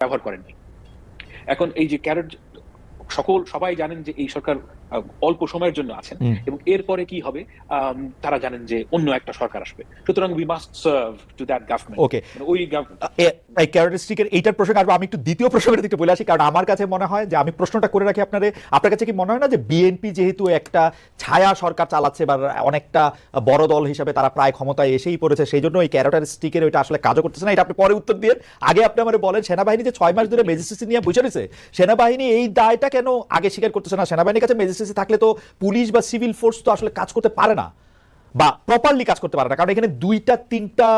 ব্যবহার করেননি এখন এই যে ক্যারট সকল সবাই জানেন যে এই সরকার অল্প সময়ের জন্য আছেন এবং এরপরে কি হবে? তারা জানেন যে অন্য একটা সরকার আসবে। সুতরাং we must serve to that government okay ওই এই ক্যারেক্টারিস্টিকের এইটার প্রসঙ্গে আসব আমি একটু দ্বিতীয় প্রসঙ্গের দিকে বলে আসি, কারণ আমার কাছে মনে হয় যে আমি প্রশ্নটা করে রাখি আপনাদের আপনার কাছে কি মনে হয় না যে বিএনপি যেহেতু একটা ছায়া সরকার চালাচ্ছে বা অনেকটা বড় দল হিসাবে তারা প্রায় ক্ষমতায় এসেই পড়েছে, সেই জন্য এই ক্যারেক্টারিস্টিকের ওইটা আসলে কাজও করতেছে না। এটা আপনি পরে উত্তর দিয়ে আগে আপনি আমার বলেন, সেনাবাহিনী যে ছয় মাস ধরে ম্যাজিস্ট্রেসি নিয়ে বুঝে নিছে সেনাবাহিনী এই দায়টা কেন আগে স্বীকার করতেছে না? সেনাবাহিনীর কাছে ম্যাজিস্ট্রেসি থাকলে তো পুলিশ বা সিভিল ফোর্স তো আসলে কাজ করতে পারে না, বা প্রপারলি কাজ করতে পারে না, কারণ এখানে দুইটা, তিনটা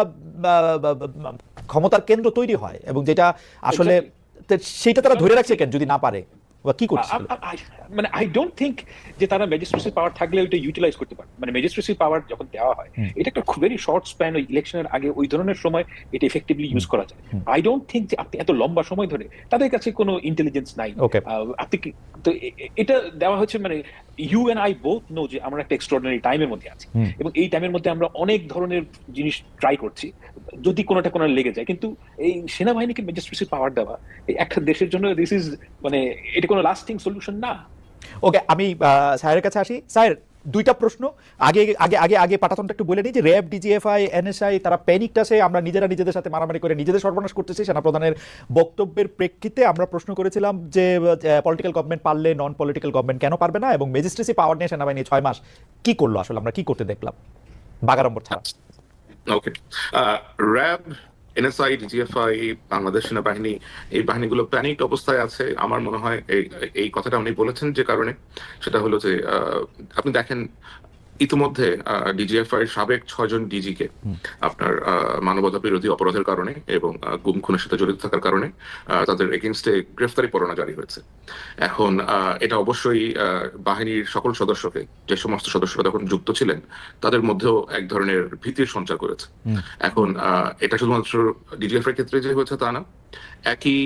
ক্ষমতার কেন্দ্র তৈরি হয় এবং যেটা আসলে সেটা সেইটা তারা ধরে রাখছে কেন যদি না পারে? বা কি করছে মানে আই ডোন্ট থিঙ্ক যে তারা ম্যাজিস্ট্রেসি পাওয়ার থাকলে ওইটা ইউটিলাইজ করতে পারে মানে ম্যাজিস্ট্রেসি পাওয়ার যখন দেওয়া হয় এটা একটা খুব ভেরি শর্ট স্প্যান ওই ইলেকশনের আগে ওই ধরনের সময় এটা এফেক্টিভলি ইউজ করা যায়। আই ডোন্ট থিঙ্ক যে আপনি এত লম্বা সময় ধরে তাদের কাছে কোনো ইন্টেলিজেন্স নাই। আপনি কি তো এটা দেওয়া হচ্ছে মানে you and I both know যে আমরা একটা এক্সট্রাঅর্ডিনারি টাইমের মধ্যে আছি। এবং এই টাইমের মধ্যে আমরা অনেক ধরনের জিনিস ট্রাই করছি যদি কোনোটা কোনো লেগে যায়। কিন্তু এই সেনাবাহিনীকে ম্যাজিস্ট্রেসি পাওয়ার দেওয়া একটা দেশের জন্য দিস ইজ মানে এটা কোনো লাস্টিং সলিউশন না। ওকে আমি স্যারের কাছে আসি। স্যার দুইটা প্রশ্ন। আগে আগে আগে আগে পাঠাতনটা একটু বলে নিই যে র্যাব ডিজিএফআই এনএসআই তারা প্যানিকটাসে আমরা নিজেরা নিজেদের সাথে মারামারি করে নিজেদের সর্বনাশ করতেছি। সেনাপ্রধানের বক্তব্যের প্রেক্ষিতে আমরা প্রশ্ন করেছিলাম যে পলিটিক্যাল গভর্নমেন্ট পারলে নন পলিটিক্যাল গভর্নমেন্ট কেন পারবে না? এবং ম্যাজিস্ট্রেসি পাওয়ার নিয়ে সেনাবাহিনী ছয় মাস কি করল? আসলে আমরা কি করতে দেখলাম? বাগাড়ম্বর ছাড়া। Okay RAB NSI GFI Bangladesh সেনাবাহিনী, এই বাহিনীগুলো প্যানিক অবস্থায় আছে। আমার মনে হয় এই কথাটা উনি বলেছেন যে কারণে। সেটা হলো যে আপনি দেখেন ইতিমধ্যে ডিজিএফআই সাবেক ছয়জন ডিজিকে আপনার মানবতা বিরোধী অপরাধের কারণে এবং গুম খুনের সাথে জড়িত থাকার কারণে তাদের এগেনস্টে গ্রেফতারি পরোয়ানা জারি হয়েছে। এখন আহ, এটা অবশ্যই আহ, বাহিনীর সকল সদস্যকে যে সমস্ত সদস্যরা তখন যুক্ত ছিলেন তাদের মধ্যেও এক ধরনের ভীতির সঞ্চার করেছে। এখন আহ, এটা শুধুমাত্র ডিজিএফ এর ক্ষেত্রে যে হয়েছে তা না একই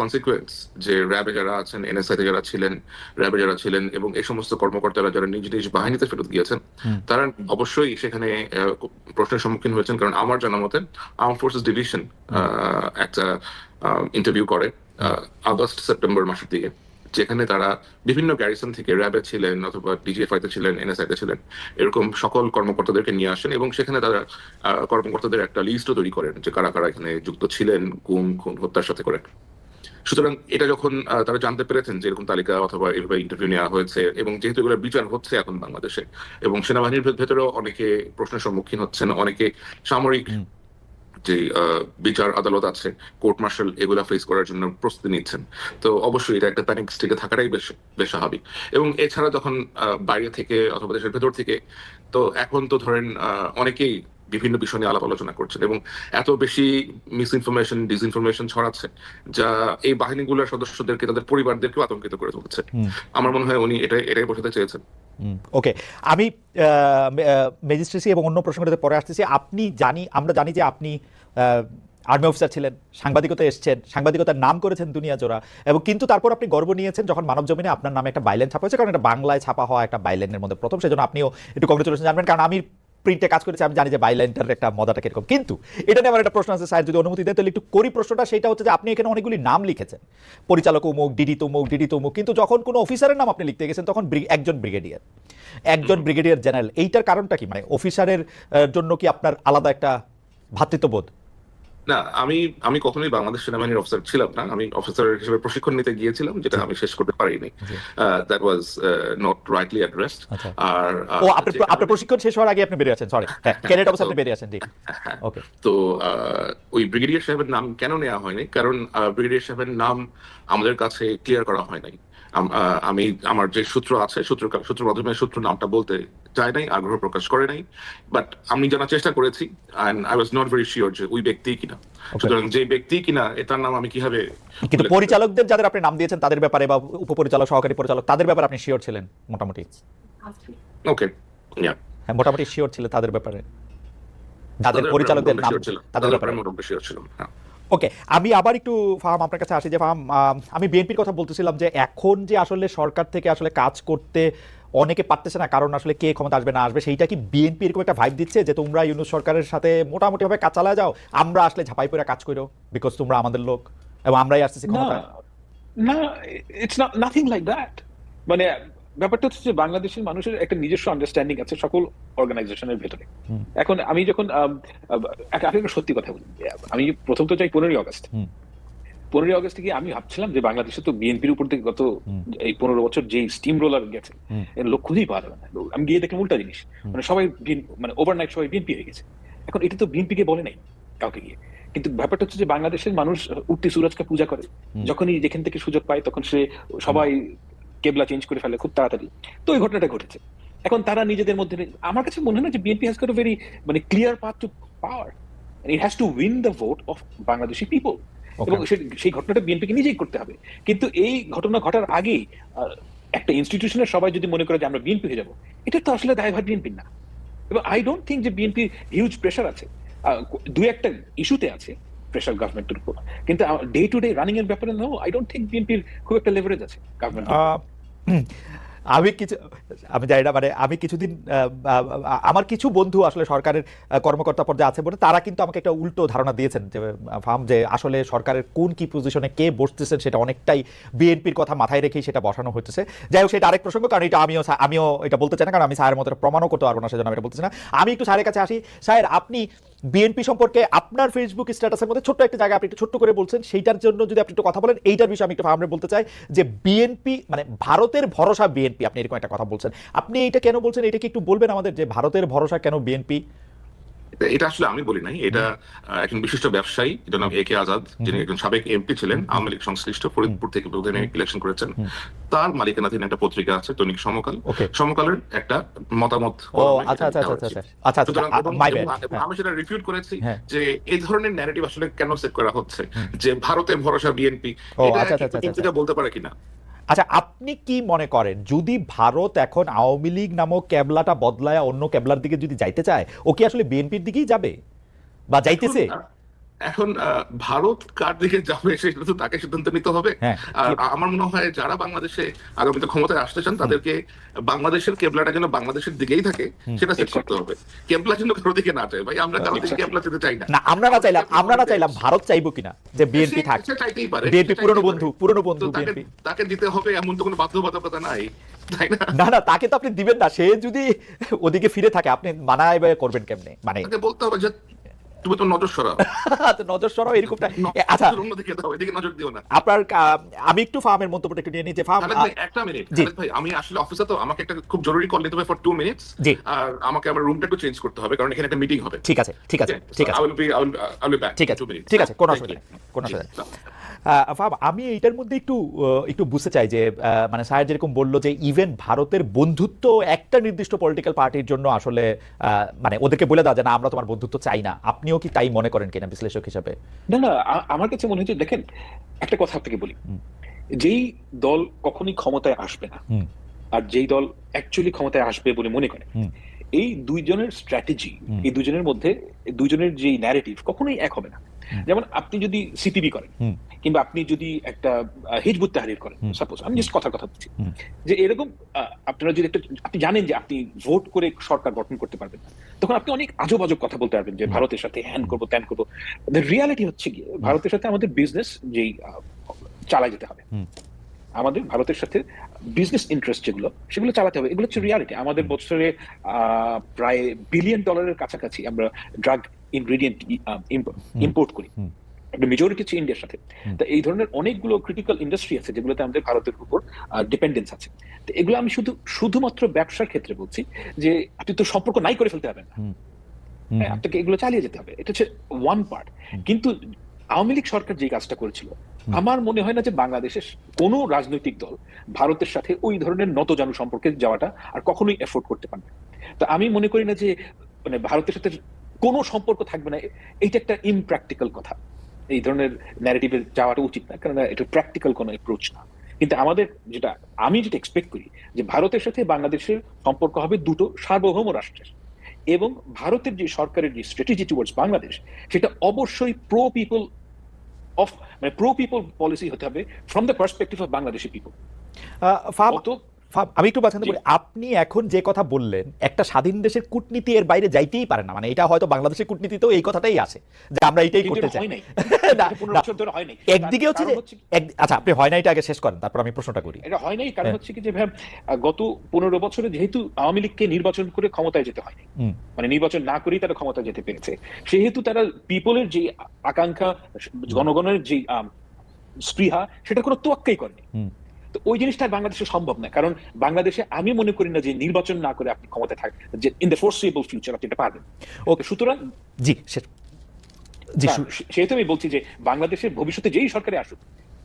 কনসিকুয়েন্স যে র্যাবে যারা আছেন এনএসআই যারা ছিলেন র্যাবে যারা ছিলেন এবং এই সমস্ত কর্মকর্তারা যারা নিজ নিজ বাহিনীতে ফেরত গিয়েছেন তারা অবশ্যই সেখানে প্রশ্নের সম্মুখীন হয়েছেন। কারণ আমার জানা মতে আর্ম ফোর্সেস ডিভিশন একটা ইন্টারভিউ করে আগস্ট সেপ্টেম্বর মাসের দিকে। যেখানে তারা বিভিন্ন গ্যারিসন থেকে র্যাবে ছিলেন অথবা ডিজিএফআই তে ছিলেন এনএসআই তে ছিলেন, এরকম সকল কর্মকর্তাদেরকে নিয়ে আসেন এবং সেখানে তারা কর্মকর্তাদের একটা লিস্টও তৈরি করেন যে কারা কারা এখানে যুক্ত ছিলেন গুম খুন হত্যার সাথে করে সুতরাং এটা যখন তারা জানতে পেরেছেন যে এরকম তালিকা অথবা এভাবে ইন্টারভিউ নেওয়া হয়েছে এবং যেহেতু এগুলো বিচার হচ্ছে এখন বাংলাদেশে এবং সেনাবাহিনীর ভেতরেও অনেকে প্রশ্নের সম্মুখীন হচ্ছেন, অনেকে সামরিক। যে বিচার আদালত আছে, কোর্ট মার্শাল এগুলা ফেস করার জন্য প্রস্তুতি নিচ্ছেন। তো অবশ্যই এটা একটা প্যানিক স্টেটে থাকাটাই বেশ বেশ স্বাভাবিক। এবং এছাড়া যখন বাইরে থেকে অথবা দেশের ভেতর থেকে, তো এখন তো ধরেন অনেকেই বিভিন্ন বিষয় নিয়ে আলাপ আলোচনা করছেন এবং এত বেশি মিস ইনফরমেশন ডিসইনফরমেশন ছড়াচ্ছে যা এই বাহিনীগুলোর সদস্যদেরকে তাদের পরিবারদেরকেও আতঙ্কিত করে তুলছে। আমার মনে হয় উনি এটাই এটাই বোঝাতে চেয়েছেন। ওকে। আমি ম্যাজিস্ট্রেসি এবং অন্য প্রসঙ্গটাতে পরে আসতেছি। আপনি জানি আমরা জানি যে আপনি আর্মি অফিসার ছিলেন সাংবাদিকতা এসছেন সাংবাদিকতার নাম করেছেন দুনিয়া জোড়া এবং কিন্তু তারপর আপনি গর্ব নিয়েছেন যখন মানব জমিনে আপনার নামে একটা বাইলেন ছাপা হয়েছে কারণ এটা বাংলায় ছাপা হওয়া একটা বাইলেনের মধ্যে প্রথম সেজন্য আপনিও একটু কংগ্রেচুলেশন জানবেন। কারণ আমি প্রিন্টে কাজ করেছে, আমি জানি যে বাইলাইনটার একটা মজাটা কীরকম। কিন্তু এটা নিয়ে আমার একটা প্রশ্ন আছে, স্যার, যদি অনুমতি দেয়, তাহলে একটু করি প্রশ্নটা, সেটা হচ্ছে যে আপনি এখানে অনেকগুলি নাম লিখেছেন। পরিচালক উমুক ডিডি তমুক ডিডি তমুক কিন্তু যখন কোনো অফিসারের নাম আপনি লিখতে গেছেন, তখন একজন ব্রিগেডিয়ার একজন ব্রিগেডিয়ার জেনারেল এইটার কারণটা কি? মানে অফিসারের জন্য কি আপনার আলাদা একটা ভ্রাতৃত্ববোধ না আমি আমি কখনোই বাংলাদেশ সেনাবাহিনীর অফিসার ছিলাম না। আমি অফিসার হিসেবে প্রশিক্ষণ নিতে গিয়েছিলাম যেটা আমি শেষ করতে পারিনি। That was not rightly addressed. আর ও আপনার প্রশিক্ষণ শেষ হওয়ার আগে আপনি বেরিয়ে আছেন সরি হ্যাঁ ক্যাডেট অবস্থা আপনি বেরিয়ে আছেন জি। হ্যাঁ, ওকে তো আহ, ওই ব্রিগেডিয়ার সাহেবের নাম কেন নেওয়া হয়নি? কারণ ব্রিগেডিয়ার সাহেবের নাম আমাদের কাছে ক্লিয়ার করা হয় নাই। আম- আমার যে সূত্র আছে সূত্র সূত্র মাধ্যমে সূত্র নামটা বলতে চাই নাই আগ্রহ প্রকাশ করে নাই বাট আমি জানার চেষ্টা করেছি and I was not very sure যে ওই ব্যক্তি কিনা। সুতরাং যে ব্যক্তি কিনা এটার নাম আমি কীভাবে কিন্তু পরিচালকদের যাদের আপনি নাম দিয়েছেন তাদের ব্যাপারে বা উপপরিচালক সহকারী পরিচালক তাদের ব্যাপারে আপনি শিওর ছিলেন মোটামুটি? ওকে হ্যাঁ মোটামুটি শিওর ছিলেন তাদের ব্যাপারে। তাদের পরিচালকদের নাম তাদের ব্যাপারে মোটামুটি sure ছিলাম হ্যাঁ। ওকে আমি আবার একটু ফাহাম আপনার কাছে আসি যে ফাহাম আমি বিএনপির কথা বলতেছিলাম যে এখন যে আসলে সরকার থেকে আসলে কাজ করতে অনেকে পারতেছে না কারণ আসলে কে ক্ষমতা আসবে না আসবে সেইটা কি বিএনপি এরকম একটা ভাইব দিচ্ছে যে তোমরা ইউনুস সরকারের সাথে মোটামুটি ভাবে কাজ চালা যাও আমরা আসলে ঝাপাই পড়ে কাজ করো বিকজ তোমরা আমাদের লোক এবং আমরাই আসতেছি ক্ষমতা না it's not nothing like that মানে ব্যাপারটা হচ্ছে যে বাংলাদেশের মানুষের একটা নিজস্ব আন্ডারস্ট্যান্ডিং আছে সকল অর্গানাইজেশনের ভেতরে। এখন আমি যখন আপনাকে সত্যি কথা বলি। আমি প্রথম তো চাই পনেরোই আগস্ট। পনেরোই আগস্ট থেকে আমি ভাবছিলাম যে বাংলাদেশে তো বিএনপির উপর থেকে গত এই পনেরো বছর যে স্টিম রোলার গেছে। এর লোক খুঁজেই পাওয়া যাবে না। আমি গিয়ে দেখলাম উল্টা জিনিস। মানে সবাই মানে ওভারনাইট সবাই বিএনপি হয়ে গেছে। এখন এটা তো বিএনপি কে বলে নাই কাউকে গিয়ে। কিন্তু ব্যাপারটা হচ্ছে যে বাংলাদেশের মানুষ উঠতি সুরজকে পূজা করে। যখনই যেখান থেকে সুযোগ পায় তখন সে সবাই কেবলা চেঞ্জ করে ফেলে খুব তাড়াতাড়ি। তো ওই ঘটনাটা ঘটেছে। এখন তারা নিজেদের মধ্যে আমার কাছে মনে হয় না যে বিএনপি হ্যাজ গট ভেরি মানে clear path to power it has to win the vote of Bangladeshi people এবং সেই ঘটনাটা বিএনপিকে নিজেই করতে হবে। কিন্তু এই ঘটনা ঘটার আগেই একটা ইনস্টিটিউশনের সবাই যদি মনে করে যে আমরা বিএনপি হয়ে যাব এটা তো আসলে দায়ভার বিএনপির না। এবং আই ডোন্ট থিঙ্ক যে বিএনপি হিউজ প্রেশার আছে। দু একটা ইস্যুতে আছে প্রেশার গভর্নমেন্টের উপর। কিন্তু ডে টু ডে রানিং এর ব্যাপারে নো আই ডোন্ট থিঙ্ক বিএনপির খুব একটা লেভারেজ আছে গভর্নমেন্ট আমি কিছু, আমি জানি না মানে আমি কিছুদিন আমার কিছু বন্ধু আসলে সরকারের কর্মকর্তা পর্যায়ে আছে বলে তারা কিন্তু আমাকে একটা উল্টো ধারণা দিয়েছেন যে ফার্ম যে আসলে সরকারের কোন কি পজিশনে কে বসতেছেন সেটা অনেকটাই বিএনপির কথা মাথায় রেখেই সেটা বসানো হচ্ছে যাই হোক, সেটা আরেক প্রসঙ্গ, কারণ এটা আমিও আমিও এটা বলতে চাই না, কারণ আমি স্যারের মতো প্রমাণও করতে পারব না, সেজন্য আমি এটা বলতেছি না। আমি একটু স্যারের কাছে আসি। স্যার, আপনি বিএনপি সম্পর্কে আপনার ফেসবুক স্ট্যাটাসের মধ্যে ছোট্ট একটা জায়গা আপনি একটু ছোট্ট করে বলছেন, সেইটার জন্য যদি আপনি একটু কথা বলেন, এইটার বিষয়ে আমি একটু আমরা বলতে চাই যে বিএনপি মানে ভারতের ভরসা বিএনপি, আপনি এরকম একটা কথা বলছেন। আপনি এইটা কেন বলছেন? এটা কি একটু বলবেন আমাদের যে ভারতের ভরসা কেন বিএনপি? এটা আসলে আমি বলি নাই এটা একজন বিশিষ্ট ব্যবসায়ী যেটার নাম এ কে আজাদ যিনি একজন সাবেক এমপি ছিলেন আওয়ামী লীগ সংশ্লিষ্ট ফরিদপুর থেকে প্রধান ইলেকশন করেছেন। তার মালিকানাধীন একটা পত্রিকা আছে দৈনিক সমকাল। সমকালের একটা মতামত আমি সেটা রিফিউট করেছি হ্যাঁ। যে এই ধরনের ন্যারেটিভ আসলে কেন সেট করা হচ্ছে? যে ভারতের ভরসা বিএনপি এটা আচ্ছা, আচ্ছা, আচ্ছা, বলতে পারে কিনা? আচ্ছা আপনি কি মনে করেন, যদি ভারত এখন আওয়ামী লীগ নামক ক্যাবলাটা বদলায় অন্য ক্যাবলার দিকে যদি যাইতে চায়, ও কি আসলে বিএনপির দিকেই যাবে? বা যাইতেছে? এখন, ভারত কার দিকে যাবে সেটা তো তাকে সিদ্ধান্ত নিতে হবে। হ্যাঁ আর আমার মনে হয় যারা বাংলাদেশে আগামীতে ক্ষমতায় আসতে চান তাদেরকে বাংলাদেশের কেবলাটা যেন বাংলাদেশের দিকেই থাকে সেটা সেট করতে হবে। কেবলা যেন কারও দিকে না যায় ভাই আমরা কারও দিকে কেবলা যেতে চাই না। আমরা না চাইলাম আমরা না চাইলাম ভারত চাইব কিনা যে বিএনপি থাক। চাইতেই পারে বিএনপি পুরনো বন্ধু পারে। পুরনো বন্ধু তাকে বিএনপি। তাকে দিতে হবে এমন তো কোনো বাধ্যবাধকতা নাই তাই না? না তাকে তো আপনি দিবেন না সে যদি ওদিকে ফিরে থাকে আপনি মানায় করবেন কেমনে? মানে বলতে হবে যে তুমি তো নজর সরাও। নজর সরাও এরকমটা এ, আচ্ছা। অন্যদিকে দাও এদিকে নজর দিও না। আপনার আমি একটু ফার্মের মন্তব্যটা একটু নিয়ে নিতে ফার্ম একটা মিনিট। ভাই আমি আসলে অফিসে তো আমাকে একটা খুব জরুরি কল নিতে হবে ফর টু মিনিটস আর আমাকে আমার রুমটা একটু চেঞ্জ করতে হবে কারণ এখানে একটা মিটিং হবে। ঠিক আছে ঠিক আছে ঠিক আছে। ঠিক আছে ঠিক আছে কোনো অসুবিধা কোনো অসুবিধা আমি এইটার মধ্যে একটু একটু বুঝতে চাই যে মানে স্যার যেরকম বলল যে ইভেন ভারতের বন্ধুত্ব একটা নির্দিষ্ট পলিটিক্যাল পার্টির জন্য আসলে মানে ওদেরকে বলে দেওয়া যে না আমরা তোমার বন্ধুত্ব চাই না। আপনিও কি তাই মনে করেন কিনা বিশ্লেষক হিসাবে? না না আমার কাছে মনে হচ্ছে দেখেন একটা কথা আপনাকে বলি। যেই দল কখনই ক্ষমতায় আসবে না আর যেই দল অ্যাকচুয়ালি ক্ষমতায় আসবে বলে মনে করে এই দুইজনের স্ট্র্যাটেজি এই দুজনের মধ্যে দুজনের যে ন্যারেটিভ কখনোই এক হবে না। যেমন আপনি যদি সিপিবি করেন কিংবা আপনি যদি একটা হিজবুত তাহরির করেন সাপোজ আমি জাস্ট কথার কথা বলছি। যে এরকম আপনারা যদি একটা আপনি জানেন যে আপনি ভোট করে সরকার গঠন করতে পারবেন না তখন আপনি অনেক আজব আজব কথা বলতে পারবেন যে ভারতের সাথে হ্যান করব ত্যান করব। রিয়ালিটি হচ্ছে গিয়ে ভারতের সাথে আমাদের বিজনেস যেই চালায় যেতে হবে। আমাদের ভারতের সাথে বিজনেস ইন্টারেস্ট যেগুলো সেগুলো চালাতে হবে। এগুলো হচ্ছে রিয়ালিটি আমাদের বছরে প্রায় বিলিয়ন ডলারের কাছাকাছি আমরা ড্রাগ ইনগ্রেডিয়েন্ট ইম্পোর্ট করি। মেজরিটি হচ্ছে ইন্ডিয়ার সাথে। তো এই ধরনের অনেকগুলো ক্রিটিক্যাল ইন্ডাস্ট্রি আছে যেগুলোতে আমাদের ভারতের উপর ডিপেন্ডেন্স আছে। তো এগুলো আমি শুধু শুধুমাত্র ব্যবসার ক্ষেত্রে বলছি যে আপনি তো সম্পর্ক নাই করে ফেলতে পারবেন না। হ্যাঁ, আপনাকে এগুলো চালিয়ে যেতে হবে। এটা হচ্ছে ওয়ান পার্ট কিন্তু আওয়ামী লীগ সরকার যে কাজটা করেছিল। আমার মনে হয় না যে বাংলাদেশের কোনো রাজনৈতিক দল ভারতের সাথে ওই ধরনের নতজানু সম্পর্কে যাওয়াটা আর কখনোই এফোর্ড করতে পারবে। তো আমি মনে করি না যে মানে ভারতের সাথে কোনো সম্পর্ক থাকবে না, এইটা একটা ইমপ্র্যাকটিক্যাল কথা। এই ধরনের ন্যারেটিভে যাওয়াটা উচিত না কারণ এটা প্র্যাকটিক্যাল কোনো অ্যাপ্রোচ না। কিন্তু আমাদের যেটা, আমি যেটা এক্সপেক্ট করি যে ভারতের সাথে বাংলাদেশের সম্পর্ক হবে দুটো সার্বভৌম রাষ্ট্রের। এবং ভারতের যে সরকারের যে স্ট্র্যাটেজি টুয়ার্ডস বাংলাদেশ, সেটা অবশ্যই প্রো পিপল অফ মানে প্রো পিপল পলিসি হতে হবে from the perspective of Bangladeshi people আমি একটু বাছাতে বলি আপনি এখন যে কথা বললেন একটা স্বাধীন দেশের কূটনীতি এর বাইরে যাইতেই পারে না। মানে এটা হয়তো বাংলাদেশের কূটনীতিতেও এই কথাটাই আসে যে আমরা এটাই করতে চাই। একদিকে হচ্ছে আচ্ছা আপনি হয় না এটা আগে শেষ করেন তারপর আমি প্রশ্নটা করি। এটা হয় নাই কারণ হ্যাঁ। হচ্ছে কি যে ভাই গত পনেরো বছরে যেহেতু আওয়ামী লীগকে নির্বাচন করে ক্ষমতায় যেতে হয়নি মানে নির্বাচন না করেই তারা ক্ষমতায় যেতে পেরেছে। সেহেতু তারা পিপলের যে আকাঙ্ক্ষা জনগণের যে স্পৃহা সেটা কোনো তোয়াক্কাই করেনি। তো ওই জিনিসটা বাংলাদেশে সম্ভব না কারণ বাংলাদেশে আমি মনে করি না যে নির্বাচন না করে আপনি ক্ষমতা থাকবেন যে ইন দ্য ফোর্সেবল ফিউচার আপনি এটা পারবেন। ওকে। সুতরাং জি সে- সেহেতু আমি বলছি যে বাংলাদেশের ভবিষ্যতে যেই সরকারে আসুক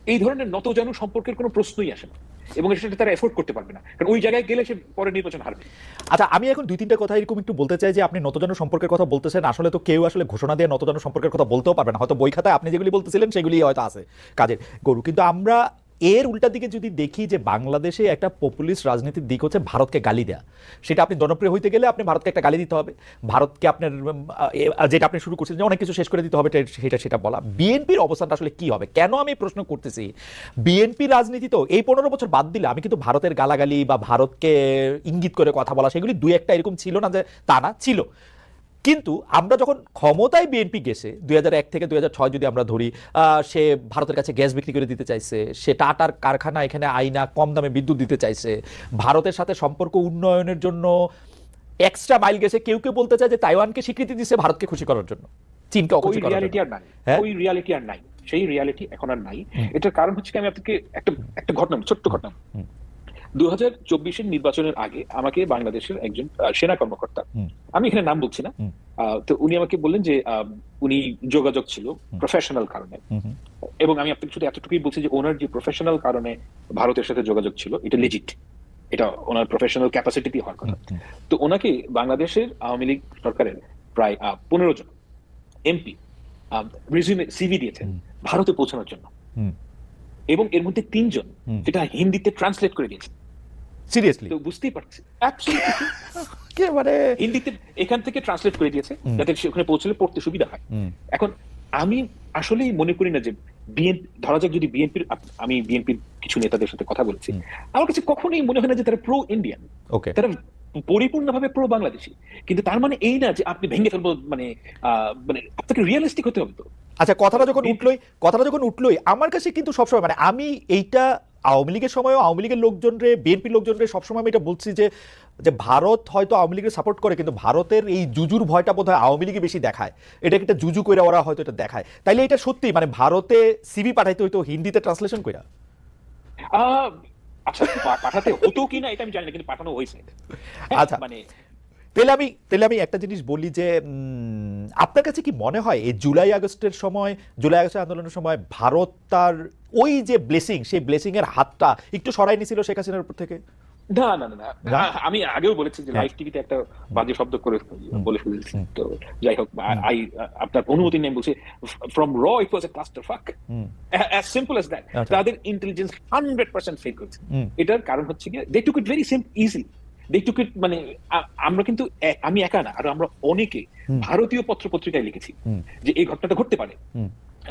এই ধরনের নতজানু সম্পর্কের কোনো প্রশ্নই আসে না। এবং সেটা তারা এফোর্ড করতে পারবে না। কারণ ওই জায়গায় গেলে সে পরে নির্বাচন হারবে। আচ্ছা আমি এখন দুই তিনটা কথা এরকম একটু বলতে চাই যে আপনি নতজানু সম্পর্কের কথা বলতেছেন আসলে তো কেউ আসলে ঘোষণা দিয়ে নতজানু সম্পর্কের কথা বলতেও পারবে না। হয়তো বই খাতায় আপনি যেগুলি বলতেছিলেন সেগুলি হয়তো আছে কাজের গরু। কিন্তু আমরা এর উল্টা দিকে যদি দেখি যে বাংলাদেশে একটা পপুলিস্ট রাজনীতির দিক হচ্ছে ভারতকে গালি দেয়া, সেটা আপনি জনপ্রিয় হইতে গেলে আপনি ভারতকে একটা গালি দিতে হবে। ভারতকে আপনার যেটা আপনি শুরু করছেন যে অনেক কিছু শেষ করে দিতে হবে, সেটা সেটা বলা। বিএনপির অবস্থানটা আসলে কি হবে? কেন আমি প্রশ্ন করতেছি? বিএনপি রাজনীতি তো এই পনেরো বছর বাদ দিলে আমি কিন্তু ভারতের গালাগালি বা ভারতকে ইঙ্গিত করে কথা বলা, সেগুলি দুই একটা এরকম ছিল না যে তা না, ছিল। কিন্তু আমরা যখন ক্ষমতায় বিএনপি গেছে দুই থেকে দুই হাজার ছয় যদি আমরা ধরি সে ভারতের কাছে গ্যাস বিক্রি করে দিতে চাইছে সে টাটার কারখানা এখানে আইনা কম দামে বিদ্যুৎ দিতে চাইছে ভারতের সাথে সম্পর্ক উন্নয়নের জন্য এক্সট্রা মাইল গেছে কেউ কেউ বলতে চায় যে তাইওয়ানকে স্বীকৃতি দিচ্ছে ভারতকে খুশি করার জন্য। চীনকে অখুশি করার জন্য। হ্যাঁ? ওই রিয়ালিটি আর নাই। সেই রিয়ালিটি এখন আর নাই। এটার কারণ হচ্ছে কি আমি আপনাকে একটা একটা ঘটনা ছোট্ট ঘটনা। দু হাজার চব্বিশের নির্বাচনের আগে আমাকে বাংলাদেশের একজন সেনা কর্মকর্তা। আমি এখানে নাম বলছি না। তো উনি আমাকে বললেন যে উনি যোগাযোগ ছিল প্রফেশনাল কারণে। এবং আমি আপনাকে শুধু এতটুকুই বলছি যে ওনার যে প্রফেশনাল কারণে ভারতের সাথে যোগাযোগ ছিল এটা লিজিট এটা ওনার প্রফেশনাল ক্যাপাসিটি হওয়ার কথা। তো ওনাকে বাংলাদেশের আওয়ামী লীগ সরকারের প্রায় পনেরো জন এমপি রিজিউমে সিভি দিয়েছেন ভারতে পৌঁছানোর জন্য। এবং এর মধ্যে তিনজন যেটা হিন্দিতে ট্রান্সলেট করে দিয়েছে সিরিয়াসলি তো বুঝতেই পারছি. কে মানে হিন্দিতে এখান থেকে ট্রান্সলেট করে দিয়েছে যাতে সেখানে পৌঁছলে পড়তে সুবিধা হয়। এখন আমি আসলেই মনে করি না যে বিএনপি ধরা যাক যদি বিএনপির আমি বিএনপির কিছু নেতাদের সাথে কথা বলেছি। আমার কাছে কখনোই মনে হয় না যে তারা প্রো ইন্ডিয়ান তারা পরিপূর্ণভাবে প্রো বাংলাদেশি কিন্তু তার মানে এই না যে আপনি ভেঙে ফেলব মানে মানে আপনাকে রিয়েলিস্টিক হতে হবে তো। আচ্ছা কথাটা যখন উঠলোই কথাটা যখন উঠলোই আমার কাছে কিন্তু সবসময় মানে আমি এইটা আওয়ামী লীগের সময়ও আওয়ামী লীগের লোকজন রে বিএনপির লোকজন রে সবসময় আমি এটা বলছি যে যে ভারত হয়তো আওয়ামী লীগের সাপোর্ট করে কিন্তু ভারতের এই জুজুর ভয়টা বোধহয় আওয়ামী লীগে বেশি দেখায়। এটা একটা জুজু করে ওরা হয়তো এটা দেখায়। তাইলে এটা সত্যি? মানে ভারতে সিবি পাঠাইতে হইতো হিন্দিতে ট্রান্সলেশন কইরা? আচ্ছা পাঠাতে হতো কিনা এটা আমি জানি না কিন্তু পাঠানো হয়েছে। আচ্ছা। মানে তাহলে আমি তাহলে আমি একটা জিনিস বলি যে আপনার কাছে কি মনে হয় এই জুলাই আগস্টের সময় জুলাই আগস্টের আন্দোলনের সময় ভারত তার ওই যে ব্লেসিং সেই ব্লেসিং এর হাতটা একটু সরাই নিছিল শেখ হাসিনার উপর থেকে? না না না আমি আগেও বলেছি যে হ্যাঁ। লাইভ টিভিতে একটা বাজে শব্দ করে বলে ফেলেছি। তো যাই হোক আই আপনার অনুমতি নেই বলছি ফ্রম র it was a cluster fuck as simple as that. তাদের ইন্টেলিজেন্স হান্ড্রেড পার্সেন্ট ফেল করেছে এটার কারণ হচ্ছে কি they took it very simple easy they মানে আমরা কিন্তু আমি একা না আর আমরা অনেকে ভারতীয় পত্র পত্রিকায় লিখেছি যে এই ঘটনাটা ঘটতে পারে।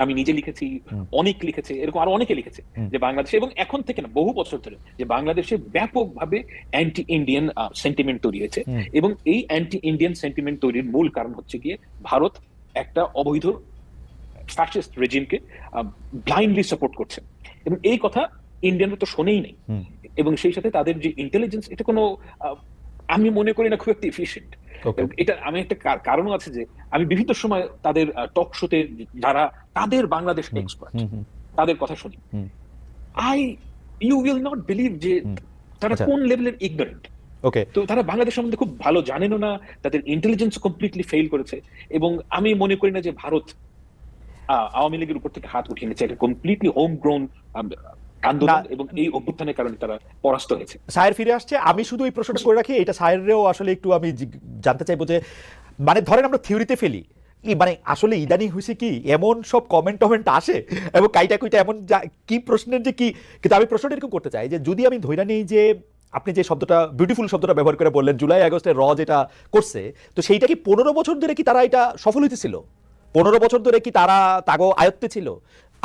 আমি নিজে লিখেছি অনেক লিখেছে এরকম আরও অনেকে লিখেছে যে বাংলাদেশে এবং এখন থেকে না বহু বছর ধরে যে বাংলাদেশে ব্যাপকভাবে অ্যান্টি ইন্ডিয়ান সেন্টিমেন্ট তৈরি হয়েছে এবং এই অ্যান্টি ইন্ডিয়ান সেন্টিমেন্ট তৈরির মূল কারণ হচ্ছে গিয়ে ভারত একটা অবৈধ ফ্যাসিস্ট রেজিমকে ব্লাইন্ডলি সাপোর্ট করছে। এবং এই কথা ইন্ডিয়ানরা তো শোনেই নেই। এবং সেই সাথে তাদের যে ইন্টেলিজেন্স এটা কোনো আমি মনে করি না খুব একটা এফিসিয়েন্ট এটা আমি একটা কারণ আছে যে আমি বিভিন্ন সময় তাদের টক শোতে যারা তাদের বাংলাদেশ এক্সপার্ট তাদের কথা শুনি। I you will not believe যে তারা আচ্ছা। কোন লেভেলের ইগনোরেন্ট ওকে তো তারা বাংলাদেশ সম্বন্ধে খুব ভালো জানেনও না তাদের ইন্টেলিজেন্স কমপ্লিটলি ফেল করেছে। এবং আমি মনে করি না যে ভারত আওয়ামী লীগের উপর থেকে হাত উঠিয়ে নিচ্ছে একটা কমপ্লিটলি হোম গ্রোন আন্দোলন না- এবং এই অভ্যুত্থানের কারণে তারা পরাস্ত হয়েছে। সায়ের ফিরে আসছে। আমি শুধু এই প্রশ্নটা করে রাখি এটা সায়েরও আসলে একটু আমি জানতে চাইব যে মানে ধরেন আমরা থিওরিতে ফেলি মানে আসলে ইদানিং হয়েছে কি এমন সব কমেন্ট টমেন্ট আসে এবং কাইটা কুইটা এমন কি প্রশ্নের যে কি কিন্তু আমি প্রশ্নটা এরকম করতে চাই যে যদি আমি ধৈর্য নেই যে আপনি যে শব্দটা বিউটিফুল শব্দটা ব্যবহার করে বললেন জুলাই আগস্টে র যেটা করছে তো সেইটা কি পনেরো বছর ধরে কি তারা এটা সফল হইতেছিল? পনেরো বছর ধরে কি তারা তাগো আয়ত্তে ছিল?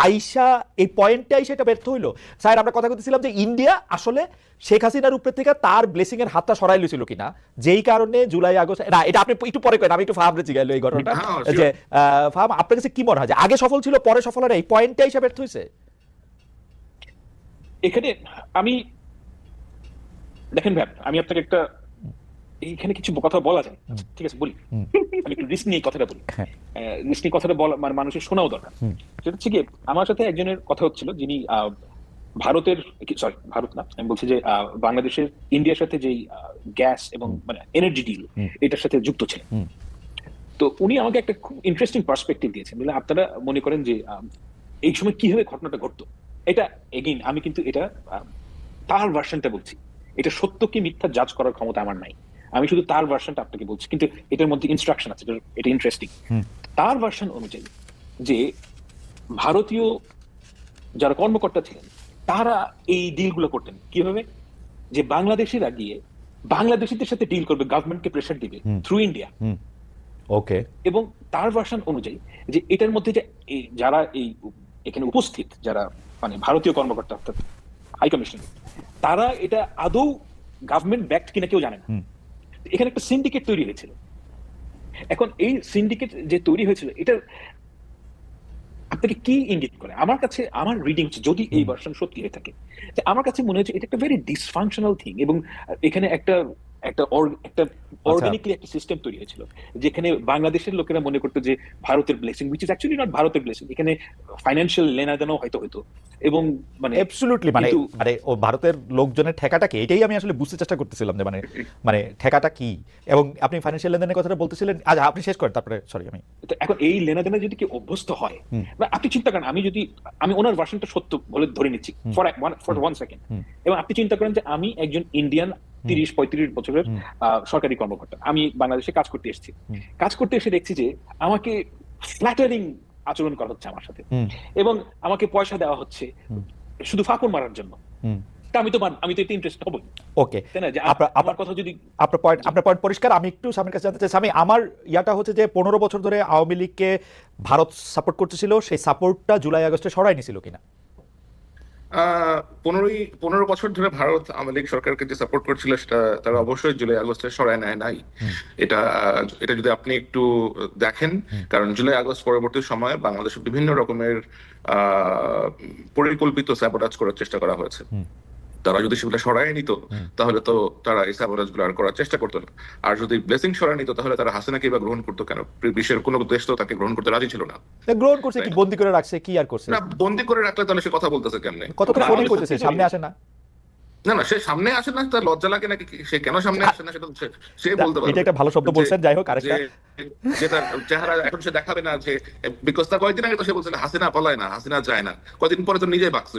আইসা এই পয়েন্টে আইসা এটা ব্যর্থ হইল। স্যার আমরা কথা বলতেছিলাম যে ইন্ডিয়া আসলে শেখ হাসিনার উপরে থেকে তার ব্লেসিং এর হাতটা সরাই লইছিল কিনা। যেই কারণে জুলাই আগস্ট না এটা আপনি একটু পরে করেন আমি একটু ফাহামরে জিগাইলো এই ঘটনাটা। হ্যাঁ. যে ফাহাম আপনার কাছে কি মনে হয় যে আগে সফল ছিল পরে সফল হয় এই পয়েন্টে আইসা ব্যর্থ হয়েছে এখানে আমি দেখেন ভাই আমি আপনাকে একটা এইখানে কিছু কথা বলা যায়। ঠিক আছে বলি। আমি একটু রিস্ক নিয়ে কথাটা বলি। হ্যাঁ। রিস্ক নিয়ে কথাটা বলা মানে মানুষের শোনাও দরকার। সেটা হচ্ছে কি আমার সাথে একজনের কথা হচ্ছিল যিনি ভারতের সরি ভারত না আমি বলছি যে বাংলাদেশের ইন্ডিয়ার সাথে যেই গ্যাস এবং মানে এনার্জি ডিল এটার সাথে যুক্ত ছিলেন। তো উনি আমাকে একটা খুব ইন্টারেস্টিং পার্সপেক্টিভ দিয়েছেন। বলে আপনারা মনে করেন যে এই সময় কীভাবে ঘটনাটা ঘটতো? এটা এগেইন আমি কিন্তু এটা তার ভার্সনটা বলছি। এটা সত্য কি মিথ্যা জাজ করার ক্ষমতা আমার নাই। আমি শুধু তার ভার্সনটা আপনাকে বলছি কিন্তু এটার মধ্যে ইনস্ট্রাকশন আছে এটা- ইন্টারেস্টিং তার ভার্সন অনুযায়ী যে ভারতীয় যারা কর্মকর্তা ছিলেন তারা এই ডিলগুলো করতেন। কীভাবে? যে বাংলাদেশিরা গিয়ে বাংলাদেশিদের সাথে ডিল করবে গভর্নমেন্টকে প্রেশার দিবে থ্রু ইন্ডিয়া ওকে এবং তার ভার্সন অনুযায়ী যে এটার মধ্যে যে যারা এই এখানে উপস্থিত যারা মানে ভারতীয় কর্মকর্তা অর্থাৎ হাই কমিশন তারা এটা আদৌ গভর্নমেন্ট ব্যাক্ট কিনা কেউ জানে না। এখানে একটা সিন্ডিকেট তৈরি হয়েছিল। এখন এই সিন্ডিকেট যে তৈরি হয়েছিল এটা আপনাকে কি ইঙ্গিত করে? আমার কাছে আমার রিডিং যদি এই ভার্সন সত্যি হয়ে থাকে আমার কাছে মনে হচ্ছে এটা একটা ভেরি ডিসফাংশনাল থিং এবং এখানে একটা একটা একটা অর্গানিকলি একটা সিস্টেম তৈরি হয়েছিল যেখানে বাংলাদেশের লোকেরা মনে করতো যে ভারতের blessing which is actually not ভারতের ব্লেসিং এখানে ফাইন্যান্সিয়াল লেনাদেনাও হয়তো হতো এবং মানে অ্যাবসলিউটলি মানে মানে ও ভারতের লোকজনের ঠেকাটা কি? এটাই আমি আসলে বুঝতে চেষ্টা করতেছিলাম যে মানে মানে ঠেকাটা কি? এবং আপনি ফাইন্যান্সিয়াল লেনদেনের কথাটা বলতেছিলেন আচ্ছা আপনি শেষ করেন তারপরে সরি আমি তো এখন এই লেনাদেনা যদি কি অভ্যস্ত হয়। বা আপনি চিন্তা করেন আমি যদি আমি ওনার ভার্সনটা সত্য বলে ধরে নিচ্ছি ফর ফর ওয়ান সেকেন্ড এবং আপনি চিন্তা করেন যে আমি একজন ইন্ডিয়ান তিরিশ পঁয়ত্রিশ বছরের সরকারি কর্মকর্তা। আমি বাংলাদেশে কাজ করতে এসেছি। কাজ করতে এসে দেখছি যে আমাকে ফ্ল্যাটারিং আচরণ করা হচ্ছে আমার সাথে। এবং আমাকে পয়সা দেওয়া হচ্ছে শুধু ফাঁপড় মারার জন্য। তা আমি তো আমি তো এতে ইন্টারেস্ট হবই। ওকে। যে আপনার- কথা যদি আপনার পয়েন্ট আপনার পয়েন্ট পরিষ্কার। আমি একটু সামনের কাছে জানতে চাই আমি আমার ইয়াটা হচ্ছে যে পনেরো বছর ধরে আওয়ামী লীগকে ভারত সাপোর্ট করতেছিল। সেই সাপোর্টটা জুলাই আগস্টে সরাই নিছিল কিনা? পনেরোই পনেরো বছর ধরে ভারত আওয়ামী লীগ সরকারকে যে সাপোর্ট করছিল সেটা তারা অবশ্যই জুলাই আগস্টে সরায় নেয় নাই। এটা এটা যদি আপনি একটু দেখেন কারণ জুলাই আগস্ট পরবর্তী সময়ে বাংলাদেশে বিভিন্ন রকমের আহ, পরিকল্পিত স্যাবোটাজ করার চেষ্টা করা হয়েছে। তারা যদি সেগুলো সরাই নিত তাহলে তো তারা এই স্যাবোটাজগুলো আর করার চেষ্টা করতো না। আর যদি ব্লেসিং সরাই নিত তাহলে তারা হাসিনাকে বা গ্রহণ করতো কেন? বিশ্বের কোনো দেশ তো তাকে গ্রহণ করতে রাজি ছিল না। গ্রহণ করছে কি? বন্দি করে রাখছে কি আর করছে? না বন্দি করে রাখলে তাহলে সে কথা বলতেছে কেমনে? আমি করতেছে? সামনে আসে না। না না সে সামনে আসে না তার লজ্জা লাগে নাকি? সে কেন সামনে আসে না সেটা সে- বলতে পারবে এটা একটা ভালো শব্দ বলছেন যাই হোক আরেকটা। চেহারা এখন সে দেখাবে না যে বিকজ তার কয়েকদিন আগে তো সে বলছিল হাসিনা পলায় না হাসিনা যায় না। কদিন পরে তো নিজেই বাকস